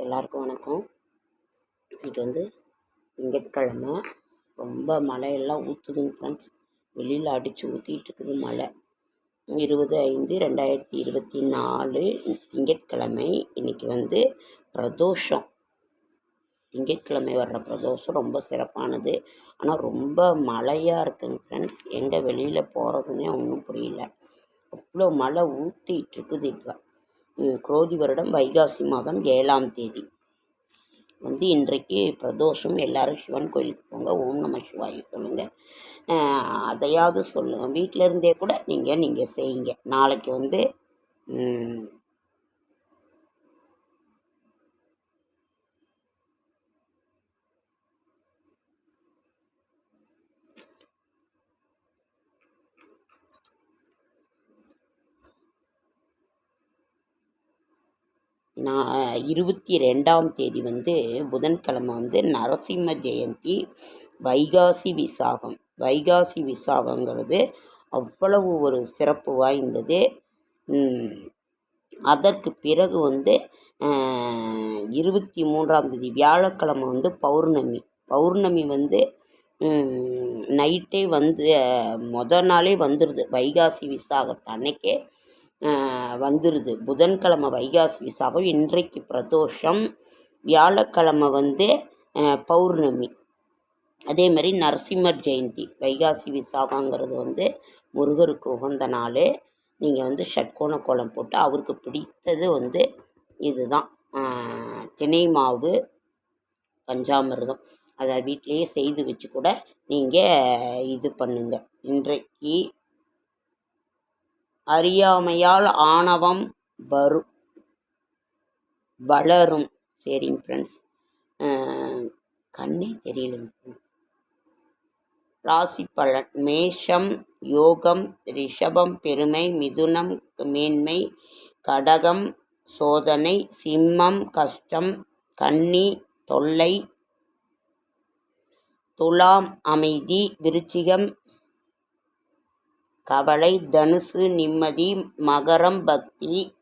எல்லாருக்கும் வணக்கம். இன்றைக்கி வந்து திங்கட்கிழமை. ரொம்ப மழையெல்லாம் ஊற்றுதுங்க ஃப்ரெண்ட்ஸ் வெளியில் அடித்து ஊற்றிட்டு இருக்குது மழை. இருபது ஐந்து ரெண்டாயிரத்தி இருபத்தி நாலு திங்கட்கிழமை இன்றைக்கி வந்து பிரதோஷம். திங்கட்கிழமை வர்ற பிரதோஷம் ரொம்ப சிறப்பானது. ஆனால் ரொம்ப மழையாக இருக்குங்க ஃப்ரெண்ட்ஸ் எங்கே வெளியில் போகிறதுனே ஒன்றும் புரியல. அவ்வளோ மழை ஊற்றிட்டு இருக்குது இப்போ. குரோதி வருடம் வைகாசி மாதம் ஏழாம் தேதி. வந்து இன்றைக்கு பிரதோஷம் எல்லாரும் சிவன் கோயிலுக்கு போங்க ஓம் நம சிவாய சொல்லுங்கள் அதையாவது சொல்லுங்கள் வீட்டில் இருந்தே கூட நீங்கள் நீங்கள் செய்யுங்க. நாளைக்கு வந்து நான் இருபத்தி ரெண்டாம் தேதி வந்து புதன்கிழமை வந்து நரசிம்ம ஜெயந்தி வைகாசி விசாகம். வைகாசி விசாகங்கிறது அவ்வளவு ஒரு சிறப்பு வாய்ந்தது. அதற்கு பிறகு வந்து இருபத்தி மூன்றாம் தேதி வியாழக்கிழமை வந்து பௌர்ணமி. பௌர்ணமி வந்து நைட்டே வந்து மொதல் நாளே வந்துடுது வைகாசி விசாகத்து அன்னைக்கே வந்துடுது புதன்கிழமை வைகாசி விசாகம் இன்றைக்கு பிரதோஷம். வியாழக்கிழமை வந்து பௌர்ணமி. அதே மாதிரி நரசிம்மர் ஜெயந்தி. வைகாசி விசாகங்கிறது வந்து முருகருக்கு உகந்த நாள். நீங்கள் வந்து ஷட்கோண கோலம் போட்டு அவருக்கு பிடித்தது வந்து இதுதான். தினை மாவு பஞ்சாமிர்தம். அதை வீட்டிலேயே செய்து வச்சு கூட நீங்கள் இது பண்ணுங்க. இன்றைக்கு அறியாமையால் ஆணவம் வரும் வளரும். சரிங்க ஃப்ரெண்ட்ஸ் கண்ணே தெரியலங்க friends. ராசி பலன். மேஷம் யோகம் ரிஷபம் பெருமை மிதுனம் மேன்மை கடகம் சோதனை சிம்மம் கஷ்டம் கன்னி தொல்லை துலாம் அமைதி விருச்சிகம் கவலை தனுசு நிம்மதி மகரம் பக்தி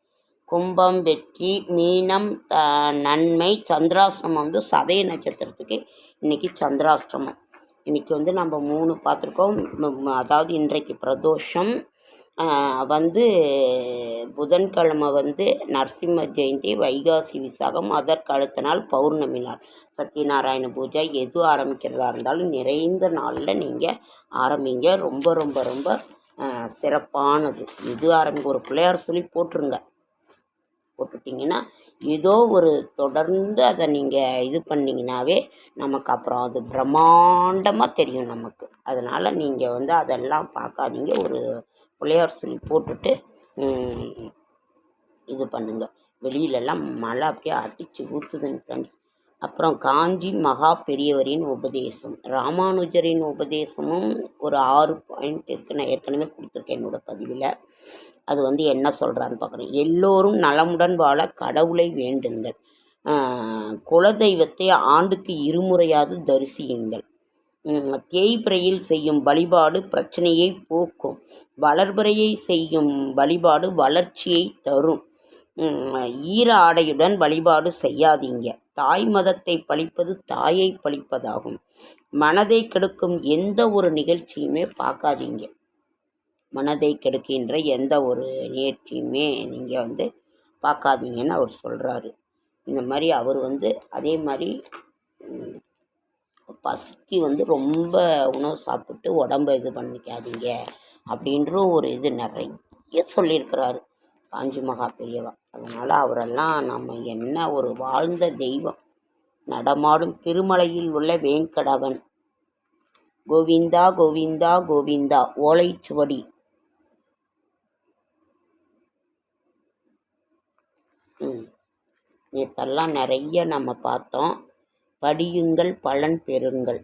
கும்பம் வெற்றி மீனம் த- நன்மை சந்திராஷ்டிரமம் வந்து சதய நட்சத்திரத்துக்கு இன்னைக்கு சந்திராஷ்டிரமம். இன்னைக்கு வந்து நம்ம மூணு பார்த்துருக்கோம். அதாவது இன்றைக்கு பிரதோஷம். வந்து புதன்கிழமை வந்து நரசிம்ம ஜெயந்தி வைகாசி விசாகம் அதற்கு அடுத்த நாள் பௌர்ணமி நாள். சத்யநாராயண பூஜை எது ஆரம்பிக்கிறதா இருந்தாலும் நிறைந்த நாளில் நீங்கள் ஆரம்பிங்க. ரொம்ப ரொம்ப ரொம்ப சிறப்பானது. இது ஆரம்பி ஒரு பிள்ளையார் சொல்லி போட்டுருங்க. போட்டுட்டிங்கன்னா ஏதோ ஒரு தொடர்ந்து அதை நீங்கள் இது பண்ணிங்கனாவே நமக்கு அப்புறம் அது பிரம்மாண்டமாக தெரியும் நமக்கு. அதனால் நீங்கள் வந்து அதெல்லாம் பார்க்காதீங்க. ஒரு பிள்ளையார் சொல்லி போட்டுட்டு இது பண்ணுங்கள் வெளியிலலாம் மழை அப்படியே அடித்து ஊற்றுதுங்க ஃப்ரெண்ட்ஸ் அப்புறம் காஞ்சி மகா பெரியவரின் உபதேசம். ராமானுஜரின் உபதேசமும் ஒரு ஆறு பாயிண்ட் இருக்கு நான் ஏற்கனவே கொடுத்துருக்கேன் என்னோட பதிவில். அது வந்து என்ன சொல்கிறான்னு பார்க்குறேன் எல்லோரும் நலமுடன் வாழ கடவுளை வேண்டுங்கள். குலதெய்வத்தை ஆண்டுக்கு இருமுறையாவது தரிசியுங்கள். தேய்பிரையில் செய்யும் வழிபாடு பிரச்சனையை போக்கும். வளர்பிறையை செய்யும் வழிபாடு வளர்ச்சியை தரும். ஈர ஆடையுடன் வழிபாடு செய்யாதீங்க. தாய் மதத்தை பழிப்பது தாயை பழிப்பதாகும். மனதை கெடுக்கும் எந்த ஒரு நிகழ்ச்சியுமே பார்க்காதீங்க. மனதை கெடுக்கின்ற எந்த ஒரு நிகழ்ச்சியுமே நீங்கள் வந்து பார்க்காதீங்கன்னு அவர் சொல்கிறாரு இந்த மாதிரி அவர் வந்து அதே மாதிரி பசிக்கு வந்து ரொம்ப உணவு சாப்பிட்டு உடம்ப இது பண்ணிக்காதீங்க அப்படின்ற ஒரு இது நிறைய சொல்லியிருக்கிறாரு. காஞ்சி மகா பெரியவா. அதனால் அவரெல்லாம் நம்ம என்ன ஒரு வாழ்ந்த தெய்வம். நடமாடும் திருமலையில் உள்ள வேங்கடவன். கோவிந்தா கோவிந்தா கோவிந்தா ஓலைச்சுவடி ம். நேற்றெல்லாம் நிறைய நம்ம பார்த்தோம். படியுங்கள் பலன் பெறுங்கள்.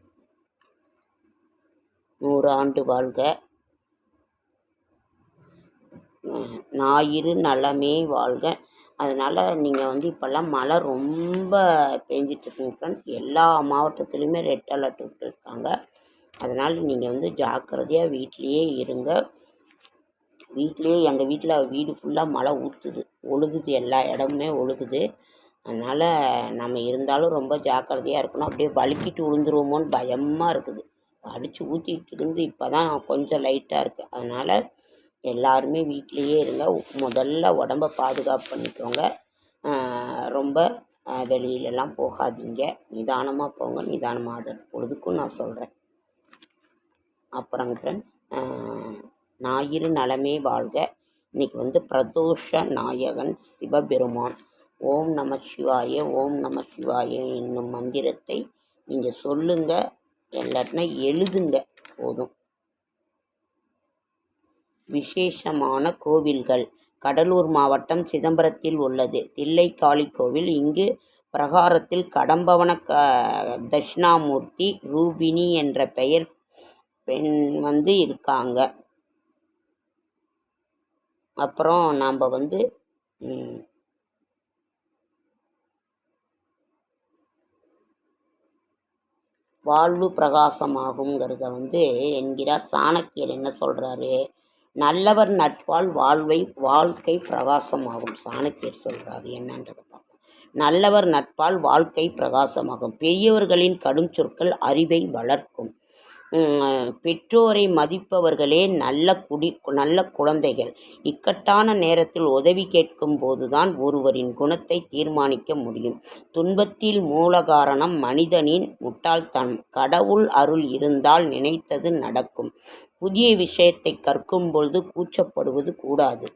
நூறாண்டு வாழ்க. ஞாயிறு நலமே வாழ்க. அதனால் நீங்கள் வந்து இப்போல்லாம் மழை ரொம்ப பெஞ்சிட்ருக்குங்க ஃப்ரெண்ட்ஸ் எல்லா மாவட்டத்துலேயுமே ரெட் அலர்ட் விட்டுருக்காங்க. அதனால் நீங்கள் வந்து ஜாக்கிரதையாக வீட்டிலையே இருங்க. வீட்டிலேயே எங்கள் வீட்டில் வீடு ஃபுல்லாக மழை ஊற்றுது ஒழுகுது எல்லா இடமுமே ஒழுகுது. அதனால் நம்ம இருந்தாலும் ரொம்ப ஜாக்கிரதையாக இருக்கணும். அப்படியே வழுக்கிட்டு விழுந்துருவோமோன்னு பயமாக இருக்குது. அடித்து ஊற்றிட்டு இருந்து இப்போ தான் கொஞ்சம் லைட்டாக இருக்குது அதனால் எல்லாருமே வீட்டிலையே இருங்க. முதல்ல உடம்ப பாதுகாப்பு பண்ணிக்கோங்க. ரொம்ப வெளியிலலாம் போகாதீங்க. நிதானமாக போங்க. நிதானமாக அது பொழுதுக்கும் நான் சொல்கிறேன் அப்புறங்க ஃப்ரெண்ட்ஸ் ஞாயிறு நலமே வாழ்க. இன்றைக்கி வந்து பிரதோஷ நாயகன் சிவபெருமான். ஓம் நம சிவாய ஓம் நம சிவாய என்னும் மந்திரத்தை நீங்கள் சொல்லுங்கள் இல்லாட்டினா எழுதுங்க. போதும். விசேஷமான கோவில்கள். கடலூர் மாவட்டம் சிதம்பரத்தில் உள்ளது. தில்லைக்காளி கோவில். இங்கு பிரகாரத்தில் கடம்பவன க தட்சிணாமூர்த்தி ரூபினி என்ற பெயர் பெண் வந்து இருக்காங்க. அப்புறம் நாம் வந்து வாழ்வு பிரகாசமாகுங்கிறத வந்து என்கிறார் சாணக்கியர். என்ன சொல்கிறாரு நல்லவர் நட்பால் வாழ்வை வாழ்க்கை பிரகாசமாகும். சாணக்கியர் சொல்கிறாரு என்னன்றதை பார்ப்போம். நல்லவர் நட்பால் வாழ்க்கை பிரகாசமாகும். பெரியவர்களின் கடும் சொற்கள் அறிவை வளர்க்கும். பெற்றோரை மதிப்பவர்களே நல்ல குடி நல்ல குழந்தைகள். இக்கட்டான நேரத்தில் உதவி கேட்கும் போதுதான் ஒருவரின் குணத்தை தீர்மானிக்க முடியும். துன்பத்தில் மூல காரணம் மனிதனின் முட்டாள்தான் கடவுள் அருள் இருந்தால் நினைத்தது நடக்கும். புதிய விஷயத்தை கற்கும் பொழுது கூச்சப்படுவது கூடாது.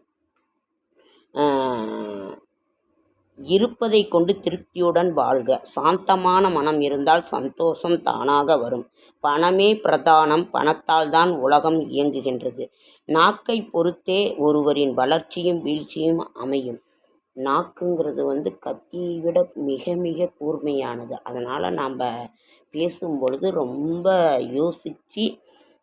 இருப்பதை கொண்டு திருப்தியுடன் வாழ்க. சாந்தமான மனம் இருந்தால் சந்தோஷம் தானாக வரும். பணமே பிரதானம். பணத்தால் தான் உலகம் இயங்குகின்றது. நாக்கை பொறுத்தே ஒருவரின் வளர்ச்சியும் வீழ்ச்சியும் அமையும். நாக்குங்கிறது வந்து கத்தியை விட மிக மிக கூர்மையானது. அதனால் நாம் பேசும் பொழுது ரொம்ப யோசித்து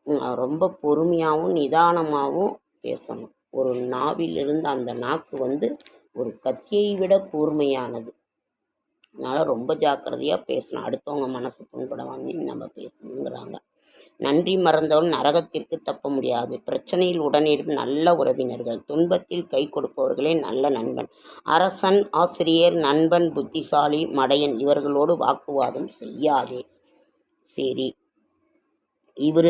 ரொம்ப பொறுமையாகவும் நிதானமாகவும் பேசணும். ஒரு நாவிலிருந்து அந்த நாக்கு வந்து ஒரு கத்தியை விட கூர்மையானது. அதனால் ரொம்ப ஜாக்கிரதையாக பேசணும். அடுத்தவங்க மனசு புண்படவாங்க நம்ம பேசணுங்கிறாங்க. நன்றி மறந்தவன் நரகத்திற்கு தப்ப முடியாது. பிரச்சனையில் உடனிருக்கும் நல்ல உறவினர்கள் துன்பத்தில் கை கொடுப்பவர்களே நல்ல நண்பன். அரசன் ஆசிரியர் நண்பன் புத்திசாலி மடையன் இவர்களோடு வாக்குவாதம் செய்யாதே. சரி. இவர்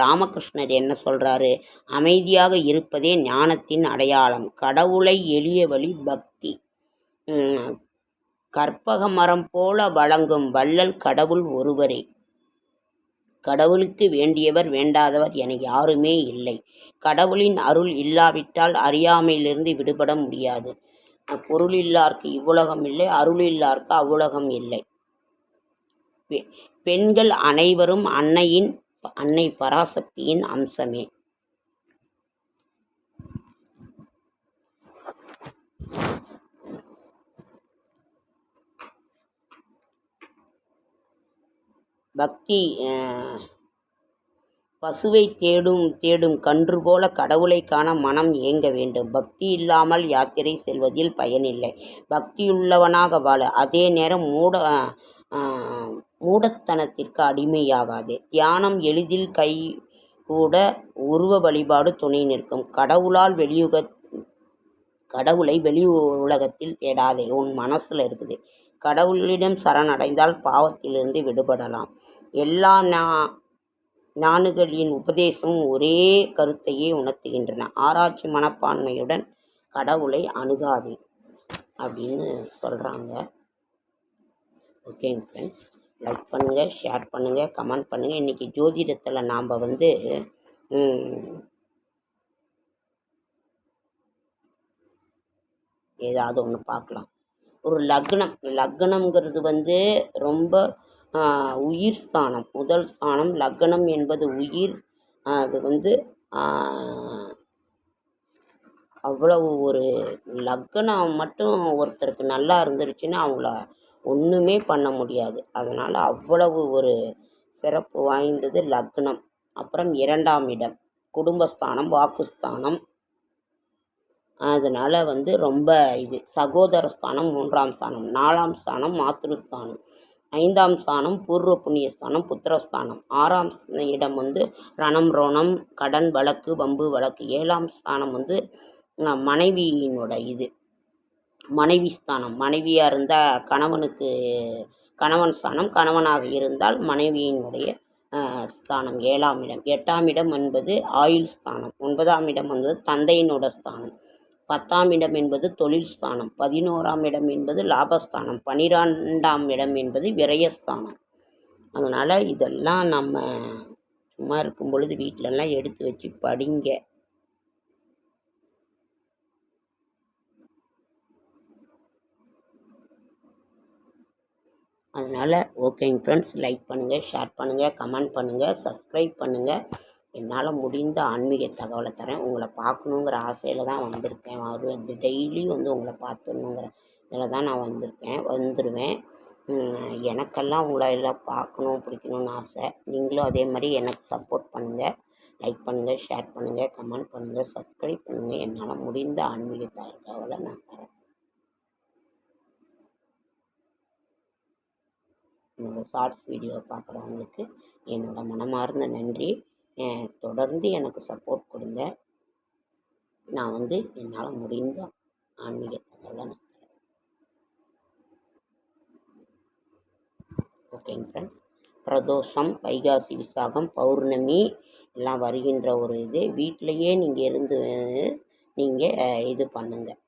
ராமகிருஷ்ணர் என்ன சொல்கிறாரு அமைதியாக இருப்பதே ஞானத்தின் அடையாளம். கடவுளை எளிய வழி பக்தி. கற்பக மரம் போல வழங்கும் வள்ளல் கடவுள் ஒருவரே. கடவுளுக்கு வேண்டியவர் வேண்டாதவர் என யாருமே இல்லை. கடவுளின் அருள் இல்லாவிட்டால் அறியாமையிலிருந்து விடுபட முடியாது. பொருள் இல்லார்க்கு இவ்வுலகம் இல்லை அருள் இல்லார்க்கு அவ்வுலகம் இல்லை. பெண்கள் அனைவரும் அன்னையின் அன்னை பராசக்தியின் அம்சமே. பக்தி பசுவை தேடும் தேடும் கன்று போல கடவுளை காண மனம் ஏங்க வேண்டும். பக்தி இல்லாமல் யாத்திரை செல்வதில் பயனில்லை. பக்தியுள்ளவனாக வாழ. அதே நேரம் மூட மூடத்தனத்திற்கு அடிமையாகாதே. தியானம் எளிதில் கை கூட உருவ வழிபாடு துணை நிற்கும். கடவுளால் வெளியுக கடவுளை வெளி உலகத்தில் தேடாதே. உன் மனசில் இருக்குது. கடவுளிடம் சரணடைந்தால் பாவத்திலிருந்து விடுபடலாம். எல்லா நா ஞானிகளின் உபதேசம் ஒரே கருத்தையே உணர்த்துகின்றன. ஆராய்ச்சி மனப்பான்மையுடன் கடவுளை அணுகாதே. அப்படின்னு சொல்கிறாங்க ஓகேங்க ஃப்ரெண்ட்ஸ் லைக் பண்ணுங்கள் ஷேர் பண்ணுங்கள் கமெண்ட் பண்ணுங்கள் இன்றைக்கி ஜோதிடத்தில் நாம் வந்து ஏதாவது ஒன்று பார்க்கலாம். ஒரு லக்னம் லக்னம்ங்கிறது வந்து ரொம்ப உயிர் ஸ்தானம். முதல் ஸ்தானம் லக்னம் என்பது உயிர். அது வந்து அவ்வளவு ஒரு லக்னம் மட்டும் ஒருத்தருக்கு நல்லா இருந்துருச்சுன்னா அவங்கள ஒன்றுமே பண்ண முடியாது. அதனால் அவ்வளவு ஒரு சிறப்பு வாய்ந்தது லக்னம். அப்புறம் இரண்டாம் இடம் குடும்பஸ்தானம் வாக்குஸ்தானம். அதனால் வந்து ரொம்ப இது சகோதர ஸ்தானம் மூன்றாம் ஸ்தானம் நாலாம் ஸ்தானம் மாத்திருஸ்தானம் ஐந்தாம் ஸ்தானம் பூர்வ புண்ணிய ஸ்தானம் புத்திரஸ்தானம். ஆறாம் இடம் வந்து ரணம் ரோணம் கடன் வழக்கு வம்பு வழக்கு. ஏழாம் ஸ்தானம் வந்து மனைவியினோட இது. மனைவி ஸ்தானம். மனைவியாக இருந்தால் கணவனுக்கு கணவன் ஸ்தானம். கணவனாக இருந்தால் மனைவியினுடைய ஸ்தானம். ஏழாம் இடம். எட்டாம் இடம் என்பது ஆயுள் ஸ்தானம். ஒன்பதாம் இடம் என்பது தந்தையினோட ஸ்தானம். பத்தாம் இடம் என்பது தொழில் ஸ்தானம். பதினோராம் இடம் என்பது லாபஸ்தானம். பனிரெண்டாம் இடம் என்பது விரயஸ்தானம். அதனால் இதெல்லாம் நம்ம சும்மா இருக்கும் பொழுது வீட்டிலலாம் எடுத்து வச்சு படிங்க. அதனால் ஓகேங்க ஃப்ரெண்ட்ஸ் லைக் பண்ணுங்கள் ஷேர் பண்ணுங்கள் கமெண்ட் பண்ணுங்கள் சப்ஸ்கிரைப் பண்ணுங்கள் என்னால் முடிந்த ஆன்மீக தகவலை தரேன். உங்களை பார்க்கணுங்கிற ஆசையில் தான் வந்திருக்கேன். அது டெய்லி வந்து உங்களை பார்த்துடணுங்கிற இதில் தான் நான் வந்திருக்கேன். வந்துடுவேன் எனக்கெல்லாம் உங்களை எல்லாம் பார்க்கணும் பிடிக்கணும்னு ஆசை. நீங்களும் அதே மாதிரி எனக்கு சப்போர்ட் பண்ணுங்கள் லைக் பண்ணுங்கள் ஷேர் பண்ணுங்கள் கமெண்ட் பண்ணுங்கள் சப்ஸ்கிரைப் பண்ணுங்கள் என்னால் முடிந்த ஆன்மீக தகவலை நான் தரேன். என்னோடய ஷார்ட்ஸ் வீடியோ பார்க்குறவங்களுக்கு என்னோடய மனமார்ந்த நன்றி. தொடர்ந்து எனக்கு சப்போர்ட் கொடுங்க. நான் வந்து என்னால் முடிந்த ஆன்மீக தகவலை நான் ஓகேங்க ஃப்ரெண்ட்ஸ் பிரதோஷம் வைகாசி விசாகம் பௌர்ணமி எல்லாம் வருகின்ற ஒரு இது. வீட்டிலையே நீங்கள் இருந்து நீங்கள் இது பண்ணுங்கள்